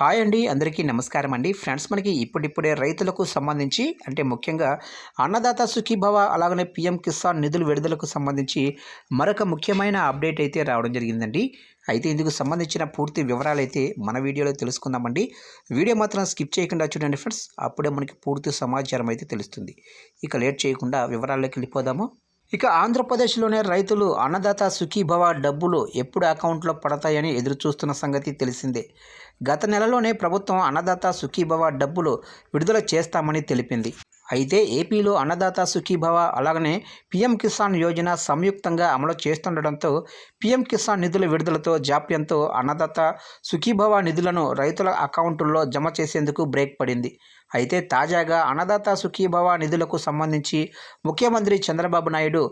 Hi అండి. అందరికీ నమస్కారం అండి. ఫ్రెండ్స్ మనకి ఇప్పుడిప్పుడే రైతులకు సంబంధించి అంటే ముఖ్యంగా అన్నదాత సుఖీభవ అలాగనే పిఎం కిసాన్ నిధులు విడుదలకు సంబంధించి మరొక ముఖ్యమైన అప్డేట్ అయితే రావడం జరిగిందండి. అయితే ఇందుకు సంబంధించిన పూర్తి వివరాలు అయితే మన వీడియోలో తెలుసుకుందామండి. వీడియో మాత్రం స్కిప్ చేయకుండా చూడండి ఫ్రెండ్స్. అప్పుడే మనకి పూర్తి సమాచారం అయితే తెలుస్తుంది. ఇక లేట్ చేయకుండా వివరాల్లోకి వెళ్ళిపోదాము. ఇక ఆంధ్రప్రదేశ్లోనే రైతులు అన్నదాత సుఖీభవ డబ్బులు ఎప్పుడు అకౌంట్లో పడతాయని ఎదురుచూస్తున్న సంగతి తెలిసిందే. గత నెలలోనే ప్రభుత్వం అన్నదాత సుఖీభవ డబ్బులు విడుదల చేస్తామని తెలిపింది. అయితే ఏపీలో అన్నదాత సుఖీభవ అలాగనే పీఎం కిసాన్ యోజన సంయుక్తంగా అమలు చేస్తుండటంతో పీఎం కిసాన్ నిధుల విడుదలతో జాప్యంతో అన్నదాత సుఖీభవ నిధులను రైతుల అకౌంటుల్లో జమ చేసేందుకు బ్రేక్ పడింది. అయితే తాజాగా అన్నదాత సుఖీభవ నిధులకు సంబంధించి ముఖ్యమంత్రి చంద్రబాబు నాయుడు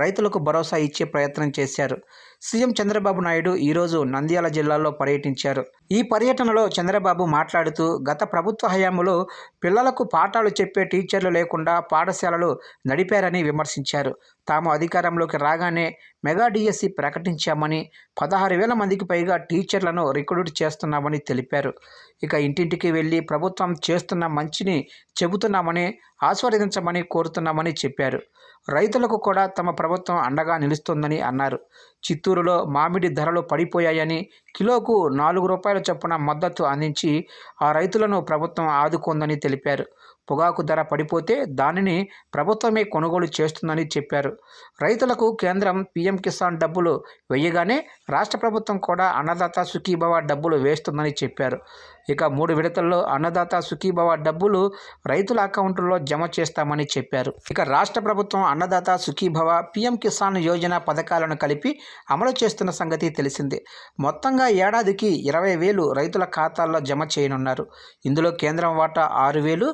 రైతులకు భరోసా ఇచ్చే ప్రయత్నం చేశారు. సీఎం చంద్రబాబు నాయుడు ఈరోజు నంద్యాల జిల్లాలో పర్యటించారు. ఈ పర్యటనలో చంద్రబాబు మాట్లాడుతూ గత ప్రభుత్వ హయాంలో పిల్లలకు పాఠాలు చెప్పే టీచర్లు లేకుండా పాఠశాలలు నడిపారని విమర్శించారు. తాము అధికారంలోకి రాగానే మెగా డిఎస్సి ప్రకటించామని పదహారు వేల మందికి పైగా టీచర్లను రిక్రూట్ చేస్తున్నామని తెలిపారు. ఇక ఇంటింటికి వెళ్ళి ప్రభుత్వం చేస్తున్న మంచిని చెబుతున్నామని ఆస్వాదించమని కోరుతున్నామని చెప్పారు. రైతులకు కూడా తమ ప్రభుత్వం అండగా నిలుస్తోందని అన్నారు. చిత్తూరులో మామిడి ధరలు పడిపోయాయని కిలోకు నాలుగు రూపాయల చొప్పున మద్దతు అందించి ఆ రైతులను ప్రభుత్వం ఆదుకుందని తెలిపారు. పొగాకు ధర పడిపోతే దానిని ప్రభుత్వమే కొనుగోలు చేస్తుందని చెప్పారు. రైతులకు కేంద్రం పీఎం కిసాన్ డబ్బులు వేయగానే రాష్ట్ర ప్రభుత్వం కూడా అన్నదాత సుఖీభవ డబ్బులు వేస్తుందని చెప్పారు. ఇక మూడు విడతల్లో అన్నదాత సుఖీభవ డబ్బులు రైతుల అకౌంట్లో జమ చేస్తామని చెప్పారు. ఇక రాష్ట్ర ప్రభుత్వం అన్నదాత సుఖీభవ పీఎం కిసాన్ యోజన పథకాలను కలిపి అమలు చేస్తున్న సంగతి తెలిసిందే. మొత్తంగా ఏడాదికి ఇరవై వేలు రైతుల ఖాతాల్లో జమ చేయనున్నారు. ఇందులో కేంద్రం వాటా ఆరు వేలు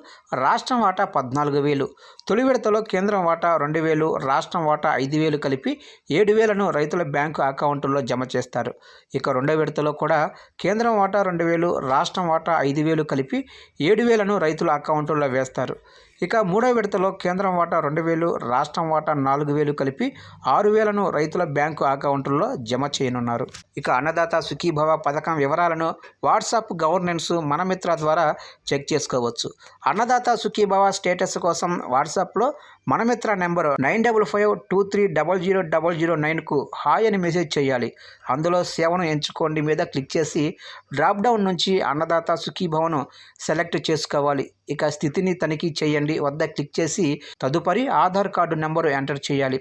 రాష్ట్రం వాటా పద్నాలుగు వేలు. తొలి విడతలో కేంద్రం వాటా రెండు వేలు రాష్ట్రం వాటా ఐదు వేలు కలిపి ఏడు వేలను రైతుల బ్యాంకు అకౌంట్లో జమ చేస్తారు. ఇక రెండో విడతలో కూడా కేంద్రం వాటా రెండు వేలు రాష్ట్రం వాటా ఐదు వేలు కలిపి ఏడు వేలను రైతుల అకౌంట్లో వేస్తారు. ఇక మూడో విడతలో కేంద్రం వాటా రెండు వేలు రాష్ట్రం వాటా నాలుగు వేలు కలిపి ఆరు వేలను రైతుల బ్యాంకు అకౌంట్లో జమ చేయనున్నారు. ఇక అన్నదాత సుఖీభవ పథకం వివరాలను వాట్సాప్ గవర్నెన్స్ మనమిత్ర ద్వారా చెక్ చేసుకోవచ్చు. అన్నదాత సుఖీభవ స్టేటస్ కోసం వాట్సాప్లో Manamitra number nine double five two three double zero double zero నైన్కు hi అని మెసేజ్ చేయాలి. అందులో సేవను ఎంచుకోండి మీద క్లిక్ చేసి డ్రాప్ డౌన్ నుంచి అన్నదాత సుఖీభవను సెలెక్ట్ చేసుకోవాలి. ఇక స్థితిని తనిఖీ చేయండి. వద్ద క్లిక్ చేసి తదుపరి ఆధార్ కార్డు నెంబరు ఎంటర్ చేయాలి.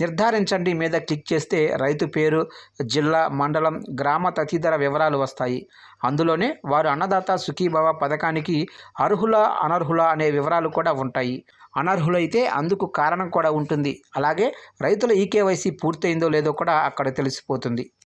నిర్ధారించండి. మీద క్లిక్ చేస్తే రైతు పేరు జిల్లా మండలం గ్రామ తదితర వివరాలు వస్తాయి. అందులోనే వారు అన్నదాత సుఖీభవ పథకానికి అర్హుల అనర్హుల అనే వివరాలు కూడా ఉంటాయి. అనర్హులైతే అందుకు కారణం కూడా ఉంటుంది. అలాగే రైతుల ఈకేవైసీ పూర్తయిందో లేదో కూడా అక్కడ తెలిసిపోతుంది.